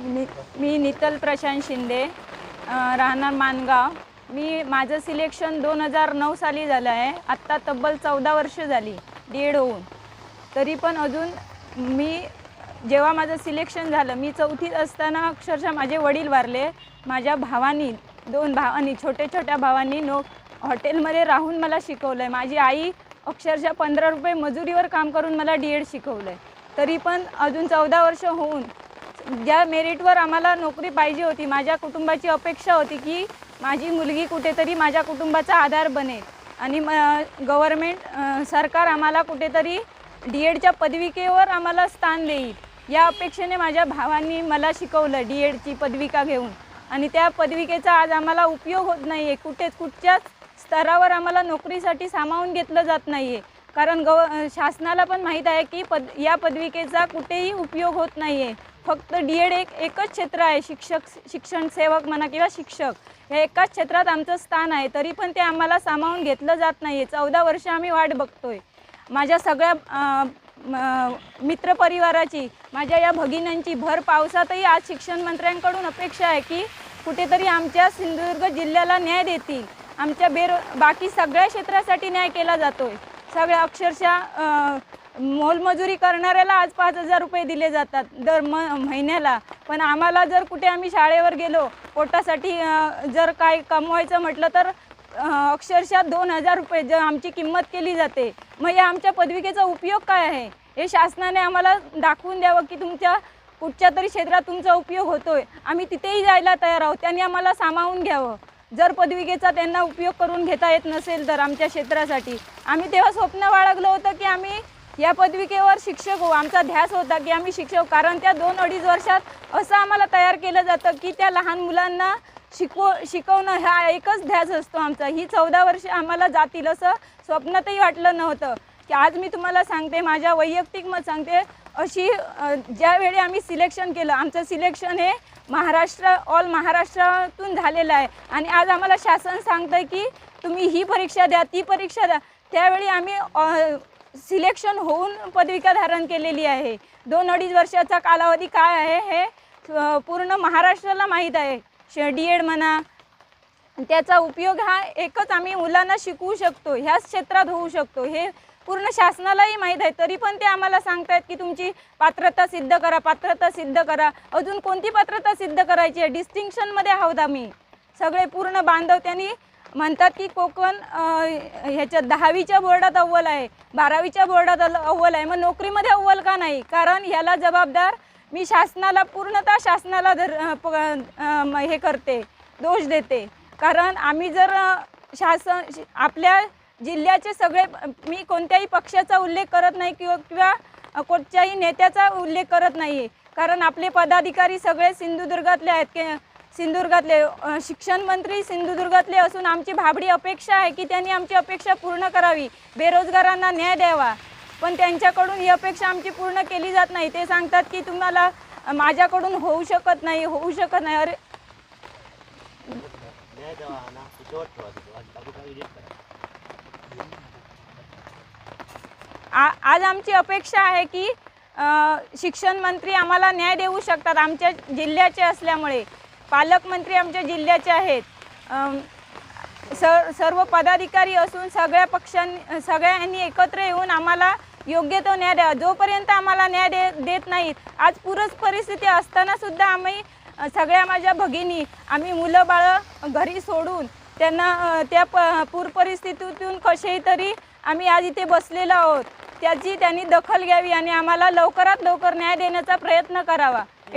मी मी नितल प्रशांत शिंदे राहणार मानगाव. मी माझं सिलेक्शन दोन हजार नऊ साली झालं आहे. आत्ता तब्बल चौदा वर्ष झाली डी एड होऊन. तरी पण अजून मी जेव्हा माझं सिलेक्शन झालं मी चौथीत असताना अक्षरशः माझे वडील वारले. माझ्या भावानी दोन भावांनी छोट्या छोट्या भावांनी नो हॉटेलमध्ये राहून मला शिकवलं आहे माझी आई अक्षरशः पंधरा रुपये मजुरीवर काम करून मला डी एड शिकवलं आहे तरी पण अजून चौदा वर्ष होऊन ज्या मेरिटवर आम्हाला नोकरी पाहिजे होती माझ्या कुटुंबाची अपेक्षा होती की माझी मुलगी कुठेतरी माझ्या कुटुंबाचा आधार बनेल. आणि म गव्हर्मेंट सरकार आम्हाला कुठेतरी डी एडच्या पदविकेवर आम्हाला स्थान देईल. या अपेक्षेने माझ्या भावांनी मला शिकवलं डी एडची पदविका घेऊन. आणि त्या पदविकेचा आज आम्हाला उपयोग होत नाही आहे कुठे कुठच्याच स्तरावर आम्हाला नोकरीसाठी सामावून घेतलं जात नाही आहे कारण गव शासनाला पण माहीत आहे की पद या पदविकेचा कुठेही उपयोग होत नाही आहे फक्त डी एड एक एकच क्षेत्र आहे शिक्षक शिक्षण सेवक म्हणा किंवा शिक्षक. हे एकाच क्षेत्रात आमचं स्थान आहे तरी पण ते आम्हाला सामावून घेतलं जात नाही आहे चौदा वर्ष आम्ही वाट बघतोय. माझ्या सगळ्या मित्रपरिवाराची माझ्या या भगिनींची भर पावसातही आज शिक्षण मंत्र्यांकडून अपेक्षा आहे की कुठेतरी आमच्या सिंधुदुर्ग जिल्ह्याला न्याय देतील. आमच्या बेरो बाकी सगळ्या क्षेत्रासाठी न्याय केला जातो आहे सगळ्या अक्षरशः मोलमजुरी करणाऱ्याला आज पाच हजार रुपये दिले जातात दर म महिन्याला. पण आम्हाला जर कुठे आम्ही शाळेवर गेलो पोटासाठी जर काय कमवायचं म्हटलं तर अक्षरशः दोन हजार रुपये ज आमची किंमत केली जाते. मग या आमच्या पदविकेचा उपयोग काय आहे? हे शासनाने आम्हाला दाखवून द्यावं की तुमच्या कुठच्या तरी क्षेत्रात तुमचा उपयोग होतोय. आम्ही तिथेही जायला तयार आहोत. त्यांनी आम्हाला सामावून घ्यावं. जर पदविकेचा त्यांना उपयोग करून घेता येत नसेल तर आमच्या क्षेत्रासाठी. आम्ही तेव्हा स्वप्न बाळगलं होतं की आम्ही या पदविकेवर शिक्षक हो आमचा ध्यास होता की आम्ही शिक्षक हो, कारण त्या दोन अडीच वर्षात असं आम्हाला तयार केलं जातं की त्या लहान मुलांना शिकव शिकवणं हा एकच ध्यास असतो आमचा. ही चौदा वर्ष आम्हाला जातील असं स्वप्नातही वाटलं नव्हतं. की आज मी तुम्हाला सांगते माझ्या वैयक्तिक मत सांगते अशी ज्यावेळी आम्ही सिलेक्शन केलं आमचं सिलेक्शन हे महाराष्ट्र ऑल महाराष्ट्रातून झालेलं आहे. आणि आज आम्हाला शासन सांगतं की तुम्ही ही परीक्षा द्या ती परीक्षा द्या. त्यावेळी आम्ही सिलेक्शन होऊन पदविका धारण केलेली आहे. दोन अडीच वर्षाचा कालावधी काय आहे हे पूर्ण महाराष्ट्राला माहीत आहे. श डी एड म्हणा त्याचा उपयोग हा एकच आम्ही मुलांना शिकवू शकतो ह्याच क्षेत्रात होऊ शकतो. हे पूर्ण शासनालाही माहीत आहे. तरी पण ते आम्हाला सांगतायत की तुमची पात्रता सिद्ध करा पात्रता सिद्ध करा. अजून कोणती पात्रता सिद्ध करायची आहे? डिस्टिंक्शनमध्ये आहोत आम्ही. सगळे पूर्ण बांधव त्यांनी म्हणतात की कोकण ह्याच्या ह्याच्यात दहावीच्या बोर्डात अव्वल आहे बारावीच्या बोर्डात अव्वल आहे. मग नोकरीमध्ये अव्वल का नाही? कारण ह्याला जबाबदार मी शासनाला पूर्णतः शासनाला धर प- हे करते दोष देते. कारण आम्ही जर शासन श- आपल्या जिल्ह्याचे सगळे मी कोणत्याही पक्षाचा उल्लेख करत नाही किंवा किंवा कोणत्याही नेत्याचा उल्लेख करत नाही आहे कारण आपले पदाधिकारी सगळे सिंधुदुर्गातले आहेत. की सिंधुदुर्गातले शिक्षण मंत्री सिंधुदुर्गातले असून आमची भाबडी अपेक्षा आहे की त्यांनी आमची अपेक्षा पूर्ण करावी बेरोजगारांना न्याय द्यावा. पण त्यांच्याकडून ही अपेक्षा आमची पूर्ण केली जात नाही. ते सांगतात की तुम्हाला माझ्याकडून होऊ शकत नाही होऊ शकत नाही. अरे आज आ आज आमची अपेक्षा आहे की शिक्षण मंत्री आम्हाला न्याय देऊ शकतात. आमच्या जिल्ह्याचे असल्यामुळे. पालकमंत्री आमच्या जिल्ह्याचे आहेत. स सर सर्व पदाधिकारी असून सगळ्या पक्षां सगळ्यांनी एकत्र येऊन आम्हाला योग्य तो न्याय द्यावा जोपर्यंत आम्हाला न्याय दे देत नाहीत आज पूरच परिस्थिती असतानासुद्धा आम्ही सगळ्या माझ्या भगिनी आम्ही मुलं बाळं घरी सोडून त्यांना त्या प पूर परिस्थितीतून कसेही तरी आम्ही आज इथे बसलेलो आहोत. त्याची त्यांनी दखल घ्यावी आणि आम्हाला लवकरात लवकर न्याय देण्याचा प्रयत्न करावा.